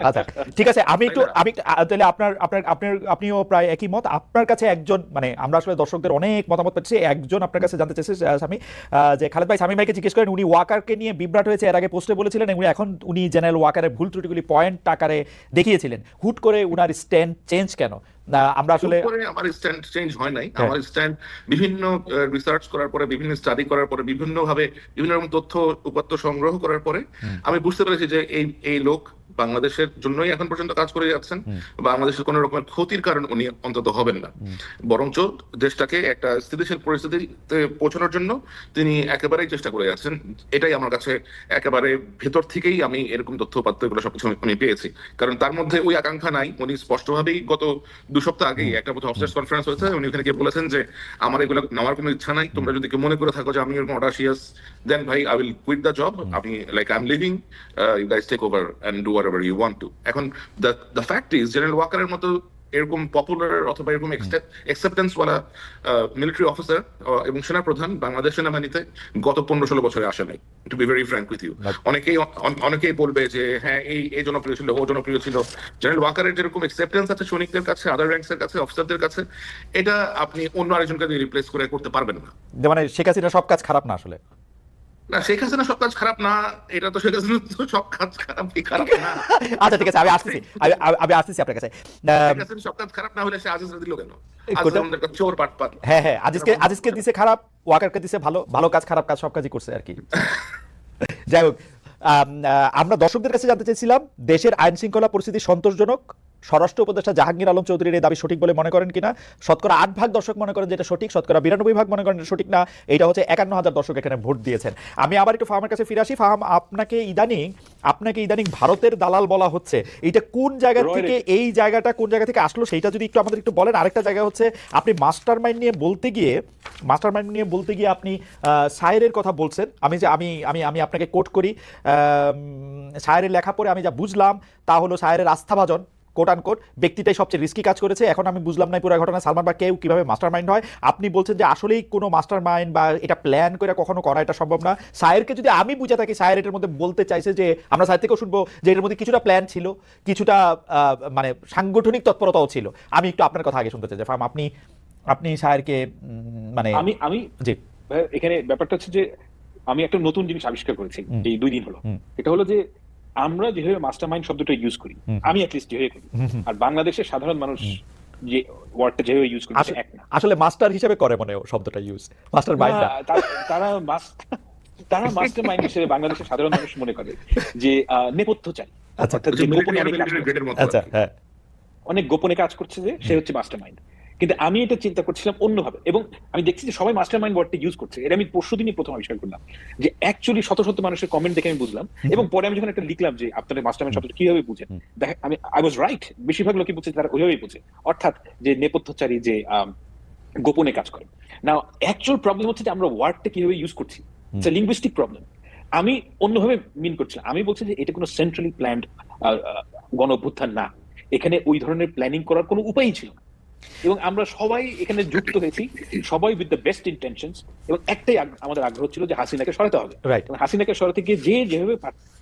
আচ্ছা ঠিক আছে আমি একটু আমি তাহলে আপনার আপনার আপনার আপনিও প্রায় একই মত। আপনার কাছে একজন মানে আমরা আসলে দর্শকদের অনেক মতামত পাচ্ছি একজন আপনার কাছে জানতে চাইছে স্বামী যে খালেদ ভাই স্বামী ভাইকে জিজ্ঞেস করেন উনি ওয়াকারকে নিয়ে বিভ্রাট হয়েছে এর আগে পোস্টে বলেছিলেন এবং এখন উনি জেনারেল ওয়াকারের ভুল ত্রুটিগুলি পয়েন্ট আকারে দেখিয়েছিলেন। হুট করে উনার স্ট্যান্ড চেঞ্জ কেন? না, আমরা আসলে আমার স্ট্যান্ড চেঞ্জ হয় নাই। হ্যাঁ। আমার স্ট্যান্ড বিভিন্ন রিসার্চ করার পরে বিভিন্ন স্টাডি করার পরে বিভিন্ন ভাবে বিভিন্ন রকম তথ্য উপাত্ত সংগ্রহ করার পরে আমি বুঝতে পেরেছি যে এই এই লোক বাংলাদেশের জন্যই এখন পর্যন্ত কাজ করে যাচ্ছেন বাংলাদেশের কোনো রকমের ক্ষতির কারণ উনি অন্তত হবেন না। বরঞ্চ দেশটাকে একটা স্থিতিশীল পরিস্থিতিতে পৌঁছানোর জন্য তিনি একেবারেই চেষ্টা করে যাচ্ছেন। এটাই আমার কাছে একেবারে ভেতর থেকেই আমি এরকম তথ্য উপাত্ত এগুলো সবকিছু আমি- পেয়েছি। কারণ তার মধ্যে ওই আকাঙ্ক্ষা নাই। উনি স্পষ্টভাবেই গত দু সপ্তাহ আগেই একটা বোধ অফিসার্স কনফারেন্স হয়েছে। উনি ওখানে গিয়ে বলেছেন যে আমার এগুলো নেওয়ার কোনো ইচ্ছা নাই। তোমরা যদি মনে করে থাকো যে আমি এরকম অডাসিয়াস দেন ভাই I will quit the job আমি like I am leaving you guys take over and do whatever you want to এখন the the fact is general ওয়াকারের মতো এরকম পপুলার অথবা এরকম অ্যাকসেপ্টেন্স ওয়ালা মিলিটারি অফিসার এবং সেনাপ্রধান বাংলাদেশ সেনাবাহিনীতে গত পনেরো ষোলো বছরে আসে নাই to be very frank with you অনেকেই অনেকেই বলবে যে হ্যাঁ এই এই জনপ্রিয় ছিল ও জনপ্রিয় ছিল। জেনারেল ওয়াকারের যেরকম অ্যাকসেপ্টেন্স আছে সৈনিকদের কাছে আদার র্যাঙ্কসের কাছে অফিসারদের কাছে এটা আপনি অন্য আরেকজনকে রিপ্লেস করে করতে পারবেন না। মানে শেখ হাসিনা সব কাজ খারাপ না আসলে? না শেখ হাসিনা সব কাজ খারাপ না এটা তো শেখ হাসিনা তো সব কাজ খারাপ খারাপ না? আচ্ছা ঠিক আছে আমি আসতেছি আমি- আসতেছি আপনার কাছে। সব কাজ খারাপ না হলে সে আজিজরা দিল কেন? আজিজ চোর পাট পাট হ্যাঁ হ্যাঁ আজিজকে আজিজকে দিছে খারাপ ওয়াকারকে দিছে ভালো ভালো কাজ খারাপ কাজ সব কাজই করছে আর কি। যাই হোক আহ, আমরা দর্শকদের কাছে জানতে চাইছিলাম দেশের আইন শৃঙ্খলা পরিস্থিতি সন্তোষজনক স্বরাষ্ট্র উপদেষ্টা জাহাঙ্গীর আলম চৌধুরীর এই দাবি সঠিক বলে মনে করেন কিনা? শতকরা আট ভাগ দর্শক মনে করেন যেটা সঠিক শতকরা বিরানব্বই ভাগ মনে করেন এটা সঠিক না এটা হচ্ছে একান্ন হাজার দর্শক এখানে ভোট দিয়েছেন। আমি আবার একটু ফাহামের কাছে ফিরে আসি। ফাহাম আপনাকে ইদানিং আপনাকে ইদানিং ভারতের দালাল বলা হচ্ছে। এটা কোন জায়গা থেকে এই জায়গাটা কোন জায়গা থেকে আসলো সেইটা যদি একটু আমাদের একটু বলেন। আরেকটা জায়গা হচ্ছে আপনি মাস্টার মাইন্ড নিয়ে বলতে গিয়ে মাস্টার মাইন্ড নিয়ে বলতে গিয়ে আপনি সায়েরের কথা বলছেন। আমি যে আমি আমি আমি আপনাকে কোট করি। সায়েরের লেখা পড়ে আমি যা বুঝলাম তা হলো সায়েরের আস্থাভাজন। কোট আন কোট ব্যক্তিটাই সবচেয়ে রিস্কি কাজ করেছে। এখন আমি বুঝলাম না পুরো ঘটনা। সালমান বা কেউ কীভাবে মাস্টার মাইন্ড হয়? আপনি বলছেন যে আসলেই কোনো মাস্টার মাইন্ড বা এটা প্ল্যান করে কখনো করা এটা সম্ভব না। সায়েরকে যদি আমি বুঝে থাকি সায়ের এটার মধ্যে বলতে চাইছে যে আমরা সায়ের থেকেও শুনব যে এটার মধ্যে কিছুটা প্ল্যান ছিল কিছুটা আহ, মানে সাংগঠনিক তৎপরতাও ছিল। আমি একটু আপনার কথা আগে শুনতে চাই। যে ফার্ম আপনি আপনি সায়েরকে মানে আমি আমি জি। এখানে ব্যাপারটা হচ্ছে যে আমি একটা নতুন জিনিস আবিষ্কার করেছি। এই দুই দিন হলো। এটা হলো যে আমরা যেভাবে মাস্টার মাইন্ড শব্দটা ইউজ করি আমি অ্যাটলিস্ট যেভাবে করি। আর বাংলাদেশের সাধারণ মানুষ যে ওয়ার্ডটা যেভাবে ইউজ করি এক না। আসলে মাস্টার হিসেবে করে মনে হয় শব্দটা ইউজ মাস্টার মাইন্ড তারা মাস- তারা মাস্টার মাইন্ড হিসেবে বাংলাদেশের সাধারণ মানুষ মনে করে যে আহ, নেপথ্যচারী আচ্ছা। অর্থাৎ আচ্ছা হ্যাঁ। অনেক গোপনে কাজ করছে যে সে হচ্ছে মাস্টার মাইন্ড কিন্তু আমি এটা চিন্তা করছিলাম অন্যভাবে। এবং আমি দেখছি যে সবাই মাস্টার মাইন্ড ওয়ার্ডটা ইউজ করছে। এটা আমি পরশু দিনই প্রথম আবিষ্কার করলাম। যে অ্যাকচুয়ালি শত শত মানুষের কমেন্ট দেখে আমি বুঝলাম। এবং পরে আমি যখন একটা লিখলাম যে আপনারা মাস্টার মাইন্ড শব্দটা কীভাবে বুঝেন। দেখেন আমি আই ওয়াজ রাইট বেশিরভাগ লোকই বুঝছে তারা ওইভাবেই বুঝে। অর্থাৎ যে নেপথ্যচারী যে গোপনে কাজ করে। না অ্যাকচুয়াল প্রবলেম হচ্ছে যে আমরা ওয়ার্ডটা কীভাবে ইউজ করছি। লিঙ্গুইস্টিক প্রবলেম আমি অন্যভাবে মিন করছিলাম। আমি বলছি যে এটা কোনো সেন্ট্রালি প্ল্যান্ড গণ অভ্যুত্থান না। এখানে ওই ধরনের প্ল্যানিং করার কোনো উপায়ই ছিল না। এবং আমরা সবাই এখানে যুক্ত হয়েছি। সবাই উইথ দ্য বেস্ট ইন্টেনশনস এবং একটাই আমাদের আগ্রহ ছিল যে হাসিনাকে সরাতে হবে। রাইট হাসিনাকে সরাতে গিয়ে যে যেভাবে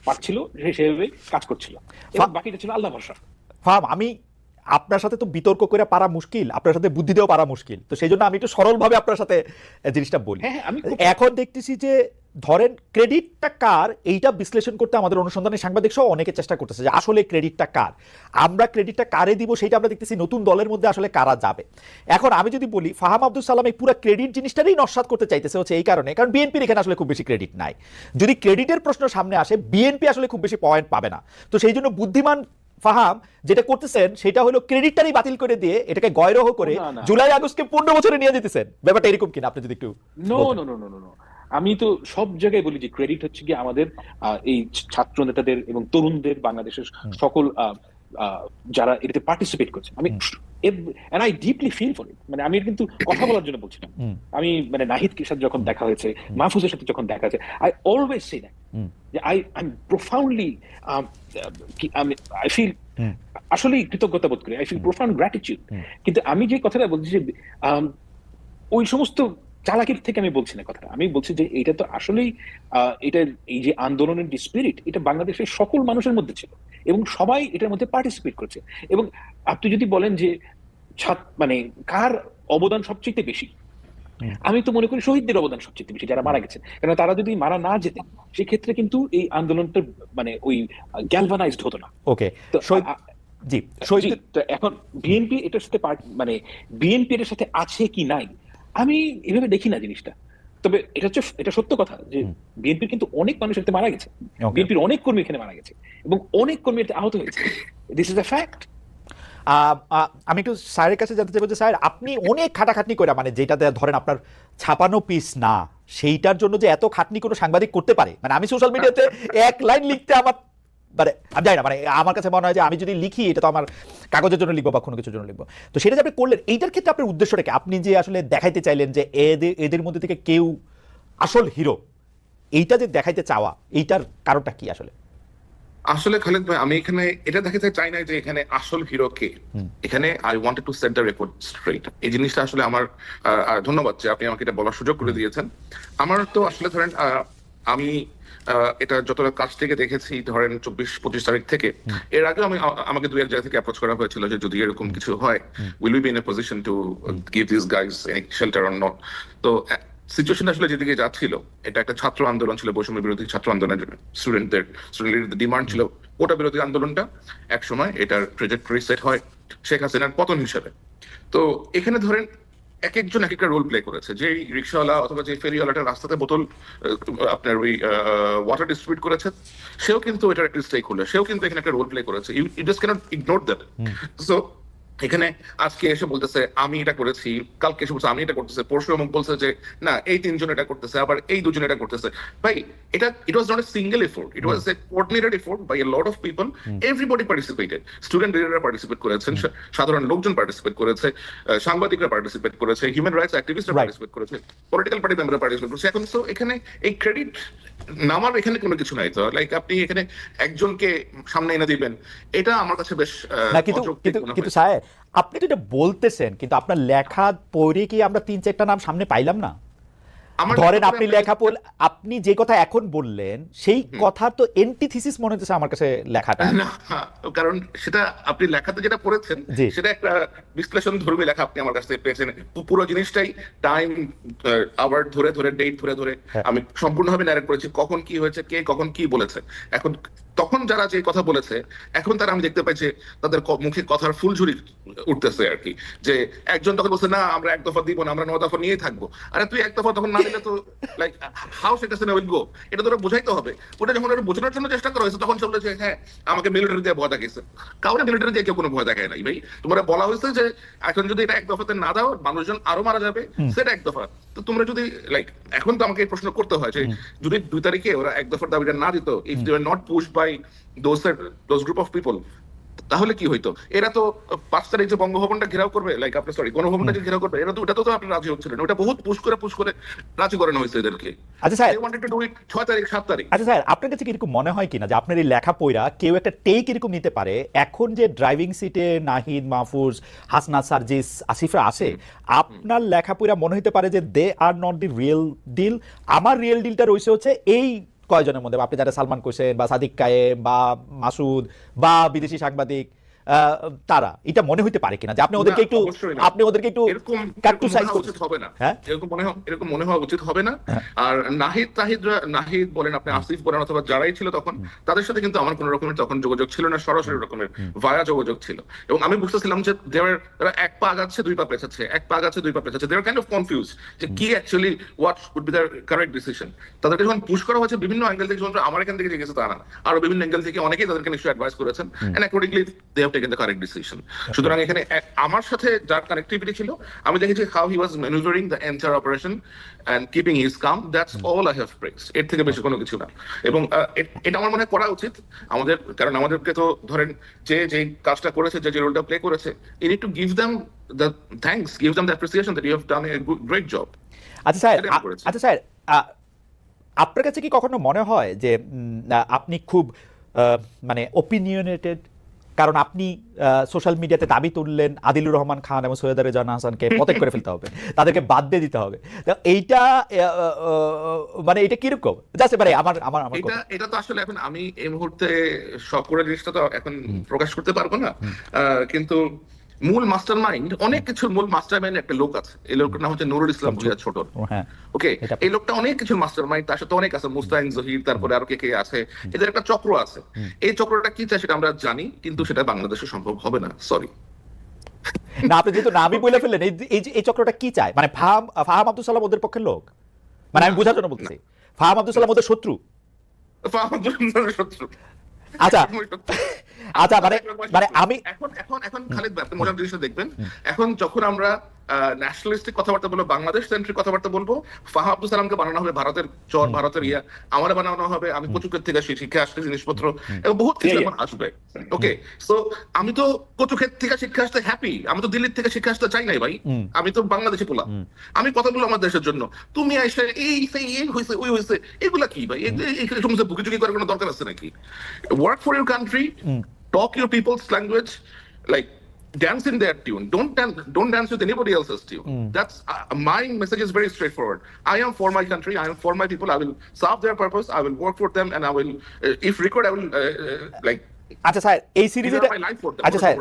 পারছিল সে সেভাবে কাজ করছিল। এবং বাকিটা ছিল আল্লাহ ভরসা। ফার্ম আমি আপনার সাথে তো বিতর্ক করে পারা মুশকিল আপনার সাথে বুদ্ধি দেওয়া পারা মুশকিল। তো সেই জন্য আমি একটু সরলভাবে আপনার সাথে জিনিসটা বলি। হ্যাঁ হ্যাঁ এখন দেখতেছি যে ধরেন ক্রেডিটটা কার? এইটা বিশ্লেষণ করতে আমাদের অনুসন্ধানী সাংবাদিক সহ অনেকে চেষ্টা করতেছে যে আসলে ক্রেডিটটা কার? আমরা ক্রেডিটটা কারে দিব সেটা আমরা দেখতেছি নতুন দলের মধ্যে আসলে কারা যাবে। এখন আমি যদি বলি ফাহাম আব্দুল সালাম এই পুরো ক্রেডিট জিনিসটারই নস্বাত করতে চাইতেছে হচ্ছে এই কারণে কারণ বিএনপির এখানে আসলে খুব বেশি ক্রেডিট নাই। যদি ক্রেডিটের প্রশ্ন সামনে আসে বিএনপি আসলে খুব বেশি পয়েন্ট পাবে না। তো সেই জন্য বুদ্ধিমান ফাহাম যেটা করতেছেন সেটা হলো ক্রেডিটটারই বাতিল করে দিয়ে এটাকে গয়রহ করে। জুলাই আগস্টকে পনেরো বছরে নিয়ে যেতেছেন। ব্যাপারটা এরকম কিনা? আপনি যদি একটু no no no no no আমি তো সব জায়গায় বলি যে ক্রেডিট হচ্ছে কি আমাদের এই ছাত্র নেতাদের এবং তরুণদের বাংলাদেশের সকল যারা এটাতে পার্টিসিপেট করছে। আমি and I deeply feel for it মানে আমি কিন্তু কথা বলার জন্য বলছি না। আমি মানে নাহিদকে সাথে যখন দেখা হয়েছে মাহফুজের সাথে যখন দেখা হয়েছে আই অলওয়েজ সে দ্যাট। যে আই আই প্রোফাউন্ডলি আমি আই ফিল হুম। আসলেই কৃতজ্ঞতা বোধ করি। আই ফিল প্রোফাউন্ড গ্র্যাটিটিউড কিন্তু আমি যে কথাটা বলছি যে ওই সমস্ত চালাকির থেকে আমি বলছি না কথাটা। আমি বলছি যে এটা তো আসলেই আহ, এটা এই যে আন্দোলনের যে স্পিরিট এটা বাংলাদেশের সকল মানুষের মধ্যে ছিল এবং সবাই এটার মধ্যে পার্টিসিপেট করছে। এবং আপনি যদি বলেন যে ছাত্র মানে কার অবদান সবচেয়ে বেশি? আমি তো মনে করি শহীদদের অবদান সবচেয়ে বেশি যারা মারা গেছেন। কারণ তারা যদি মারা না যেতেন সেক্ষেত্রে কিন্তু এই আন্দোলনটা মানে ওই গ্যালভানাইজড হতো না। ওকে জি এখন বিএনপি এটার সাথে মানে বিএনপি এটার সাথে আছে কি নাই? আমি এভাবে দেখি না জিনিসটা। তবে এটা হচ্ছে এটা সত্য কথা যে বিএনপির কিন্তু অনেক মানুষ এতে মারা গেছে। বিএনপির অনেক কর্মী এখানে মারা গেছে এবং অনেক কর্মী এতে আহত হয়েছে। দিস ইজ আ ফ্যাক্ট আমি একটু স্যারের কাছে জানতে চাইব যে স্যার আপনি অনেক খাটাখাটনি করে মানে যেটাতে ধরেন আপনার ছাপানো পিস না সেইটার জন্য যে এত খাটনি কোনো সাংবাদিক করতে পারে? মানে আমি সোশ্যাল মিডিয়াতে এক লাইন লিখতে আমার মানে আমি জানি না মানে আমার কাছে মনে হয় যে আমি যদি লিখি এটা তো আমার কাগজের জন্য লিখব বা কোনো কিছুর জন্য লিখব। তো সেটা যে আপনি করলেন এইটার ক্ষেত্রে আপনার উদ্দেশ্যটা কি? আপনি যে আসলে দেখাইতে চাইলেন যে এদের এদের মধ্যে থেকে কেউ আসল হিরো এইটা যে দেখাইতে চাওয়া এইটার কারণটা কি আসলে? আসলে খালেদ ভাই আমি এখানে এটা দেখাতে চাই না যে এখানে আসল হিরো কে। এখানে I wanted to set the record straight এই জিনিসটা আসলে আমার ধন্যবাদ যে আপনি আমাকে এটা বলার সুযোগ করে দিয়েছেন। আমার তো আসলে ধরেন আমি এটা যতটা কাছ থেকে দেখেছি ধরেন চব্বিশ পঁচিশ তারিখ থেকে এর আগে আমি আমাকে দু এক জায়গা থেকে অ্যাপ্রোচ করা হয়েছিল যে যদি এরকম কিছু হয় will we be in a position to give this guys shelter or not তো সিচুয়েশন আসলে যেদিকে যাচ্ছিল এটা একটা ছাত্র আন্দোলন ছিল বৈষম্য বিরোধী ছাত্র আন্দোলনের স্টুডেন্টদের স্টুডেন্টদের ডিমান্ড ছিল কোটা বিরোধী আন্দোলনটা। এক সময় এটার ট্রেজেক্টরি সেট হয় শেখ হাসিনার পতন হিসেবে। তো এখানে ধরেন এক একজন এক একটা রোল প্লে করেছে। যে রিক্সাওয়ালা অথবা যে ফেরিওয়ালাটা রাস্তাতে বোতল আপনার ওই ওয়াটার ডিস্ট্রিবিউট করেছে সেও কিন্তু এটার একটা স্টেক হলো সেও কিন্তু এখানে একটা রোল প্লে করেছে। You you just cannot ignore that so এখানে আজকে এসে বলতেছে আমি এটা করেছি কালকে এসে বলছে আমি এটা করতেছে। পরশু এবং বলছে যে না এই তিনজন এটা করতেছে আবার এই দুজন এটা করতেছে। ভাই এটা it was not a single effort it was a coordinated effort by a lot of people everybody participated student লিডাররা participate করেছেন সাধারণ লোকজন পার্টিসিপেট করেছে সাংবাদিকরা পার্টিসিপেট করেছে হিউম্যান রাইটস অ্যাক্টিভিস্টরা. পার্টিসিপেট করেছে পলিটিক্যাল পার্টি মেম্বাররা পার্টিসিপেট করেছে। এখন তো এখানে এই ক্রেডিট নামার এখানে কোনো কিছু নাই তো লাইক আপনি এখানে একজনকে সামনে এনে দিবেন এটা আমার কাছে বেশ কিন্তু কিন্তু। সাহেব আপনি তো এটা বলতেছেন কিন্তু আপনার লেখা পড়ে কি আমরা তিন চারটা নাম সামনে পাইলাম না ধরেন আপনি লেখা পড়ে আপনি যে কথা এখন বললেন সেই কথা তো এন্টিথিসিস মনে হচ্ছে আমার কাছে লেখাটা কারণ সেটা আপনি লেখাতে যেটা পড়েছেন। সেটা একটা বিশ্লেষণ ধর্মী লেখা আপনি আমার কাছ থেকে পেয়েছেন পুরো জিনিসটাই টাইম আবার ধরে ধরে ডেট ধরে ধরে হ্যাঁ। আমি সম্পূর্ণভাবে ন্যারেট করেছি কখন কি হয়েছে কে কখন কি বলেছে এখন তখন যারা যে কথা বলেছে এখন তারা আমি দেখতে পাই যে তাদের মুখে কথার ফুলঝুরি উঠতেছে আর কি। যে একজন তখন বলছে না আমরা এক দফা দিব না আমরা ন দফা নিয়েই থাকব। আরে তুই এক দফা তখন না দিলে তো লাইক হাউ সেটা উইল গো এটা তো ওরা বোঝাইতে হবে। ওটা যখন ওরা বোঝানোর জন্য চেষ্টা করা হয়েছে তখন চলবে যে হ্যাঁ আমাকে মিলিটারি দিয়ে ভয় দেখিয়েছে কাউরে মিলিটারি দিয়ে কেউ কোনো ভয় দেখায় নাই ভাই। তোমরা বলা হয়েছে যে এখন যদি এটা এক দফাতে না দাও মানুষজন আরও মারা যাবে সেটা এক দফা। তো তোমরা যদি লাইক এখন তো আমাকে এই প্রশ্ন করতে হয় যে যদি দুই তারিখে ওরা এক দফার দাবিটা না দিত if they are not push by those those group of people তাহলে কি হইতো? এরা তো পাঁচ তারিখ যে বঙ্গভবনটা ঘেরাও করবে লাইক আপনার সরি গণভবনটা যে ঘেরাও করবে এরা তো ওটা তো আপনি রাজি হচ্ছিলেন ওটা বহুত পুশ করে পুশ করে রাজি করানো হয়েছে এদেরকে। আচ্ছা স্যার। ছয় তারিখ সাত তারিখ। আচ্ছা স্যার আপনার কাছে কি এরকম মনে হয় কিনা যে আপনার এই লেখা পইরা কেউ একটা টেক এরকম নিতে পারে? এখন যে ড্রাইভিং সিটে নাহিদ মাহফুজ হাসনা সার্জিস আসিফরা আসে আপনার লেখা পইরা মনে হতে পারে যে they are not the real deal আমার রিয়েল ডিলটা রয়েছে হচ্ছে এই কয়জনের মধ্যে? আপনি যারা সালমান কোসেন বা সাদিক কায়েম বা মাসুদ বা বিদেশি সাংবাদিক তারা এটা মনে হইতে পারে কিনা যে আপনি ওদেরকে একটু আপনি ওদেরকে একটু সাইজ উচিত হবে না। হ্যাঁ? এরকম মনে হয় এরকম মনে হওয়া উচিত হবে না। হ্যাঁ। আর নাহিদ তাহিদরা নাহিদ বলেন আপনি আসিফ বলেন অথবা যারাই ছিল তখন তাদের সাথে কিন্তু আমার কোনো রকমের তখন যোগাযোগ ছিল না সরাসরি রকমের ভায়া যোগাযোগ ছিল। এবং আমি বুঝতেছিলাম যে দেওয়ার তারা এক পা আগাচ্ছে দুই পা পেছাচ্ছে। এক পা আগাচ্ছে দুই পা পেছাচ্ছে। দেওয়ার কাইন্ড অফ কনফিউজ যে কি actually what would be the correct decision তাদেরকে যখন পুশ করা হয়েছে বিভিন্ন অ্যাঙ্গেল থেকে আমার এখান থেকে জিজ্ঞেস তা না। আরও বিভিন্ন অ্যাঙ্গেল থেকে অনেকেই তাদেরকে নিশ্চয়ই অ্যাডভাইস করেছেন। And accordingly they have taken the correct decision সুতরাং এখানে আমার সাথে যার কানেক্টিভিটি ছিল আমি দেখেছি how he was manoeuvring the entire operation and keeping his calm that's all I have press এর থেকে বেশি কোনো কিছু না। এবং এটা আমার মনে হয় করা উচিত। আমাদের কারণ আমাদেরকে তো ধরেন যে যে কাজটা করেছে যে যে রোলটা প্লে করেছে you need to give them the thanks give them the appreciation that you have done a great job আচ্ছা স্যার। আচ্ছা স্যার আপনার কাছে কি কখনো মনে হয় যে আপনি খুব মানে ওপিনিয়নেটেড কারণ আপনি সোশ্যাল মিডিয়াতে দাবি তুললেন আদিলুর রহমান খান এবং সৈয়দ রেজান হাসানকে পতেক করে ফেলতে হবে তাদেরকে বাদ দিয়ে দিতে হবে। এইটা মানে এটা কীরকম? জাস্ট মানে আমার আমার আমার এটা এটা তো আসলে এখন আমি এই মুহূর্তে সব পুরো জিনিসটা তো এখন প্রকাশ করতে পারব না। আহ, কিন্তু মূল মাস্টার মাইন্ড অনেক কিছুর মূল মাস্টার মাইন্ড একটা লোক আছে। এই লোকটার নাম হচ্ছে নুরুল ইসলাম ভুইয়া ছোট হ্যাঁ। ওকে? এই লোকটা অনেক কিছুর মাস্টার মাইন্ড তার সাথে অনেক আছে মুস্তাহিন জহির তারপরে আরও কে কে আছে। এদের একটা চক্র আছে। এই চক্রটা কি চায় সেটা আমরা জানি কিন্তু সেটা বাংলাদেশে সম্ভব হবে না। সরি না আপনি যেহেতু নামই বলে ফেললেন এই এই এই চক্রটা কি চায়? মানে ফাহাম ফাহাম আব্দুল সালাম ওদের পক্ষের লোক? মানে আমি বোঝার জন্য বলতেছি ফাহাম আব্দুল সালাম ওদের শত্রু? ফাহাম আব্দুল সালাম শত্রু। আচ্ছা। আচ্ছা মানে মানে আমি এখন এখন এখন খালিদ আপনি মজার জিনিসটা দেখবেন। এখন যখন আমরা ন্যাশনালিস্টিক কথাবার্তা বলব বাংলাদেশ সেন্ট্রিক কথাবার্তা বলব ফাহা আব্দুল সালামকে বানানো হবে ভারতের চর ভারতের ইয়া। আমার বানানো হবে আমি কচুকের থেকে শিক্ষা আসতে জিনিসপত্র। এবং বহুত কিছু. এখন আসবে। ওকে সো আমি তো কচুক্ষেত থেকে শিক্ষা আসতে হ্যাপি আমি তো দিল্লির থেকে শিক্ষা আসতে চাই নাই ভাই। আমি তো বাংলাদেশি পোলা। আমি কথা বলব আমার দেশের জন্য। তুমি এসে এই সেই এই হয়েছে ওই হয়েছে এগুলা কি ভাই? এই সমস্ত বুকিচুকি করার কোনো দরকার আছে নাকি? Work for your country talk your people's language like dance in their tune don't dance don't dance with anybody else's tune mm. that's uh, my message is very straightforward i am for my country i am for my people i will serve their purpose i will work for them and i will uh, if required i will uh, uh, like আচ্ছা sir এই সিরিজে আচ্ছা sir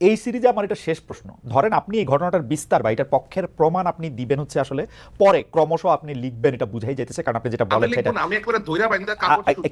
এই সিরিজে আমার এটা শেষ প্রশ্ন ধরেন আপনি এই ঘটনাটার বিস্তার বা এটার পক্ষের প্রমাণ আপনি দিবেন হচ্ছে আসলে পরে ক্রমশ আপনি লিখবেন এটা বুঝাই যেতেছে কারণ আপনি যেটা বলেন সেটা আমি একবারে ধৈর্য বাইন্দা কাপড় আ- কিন্তু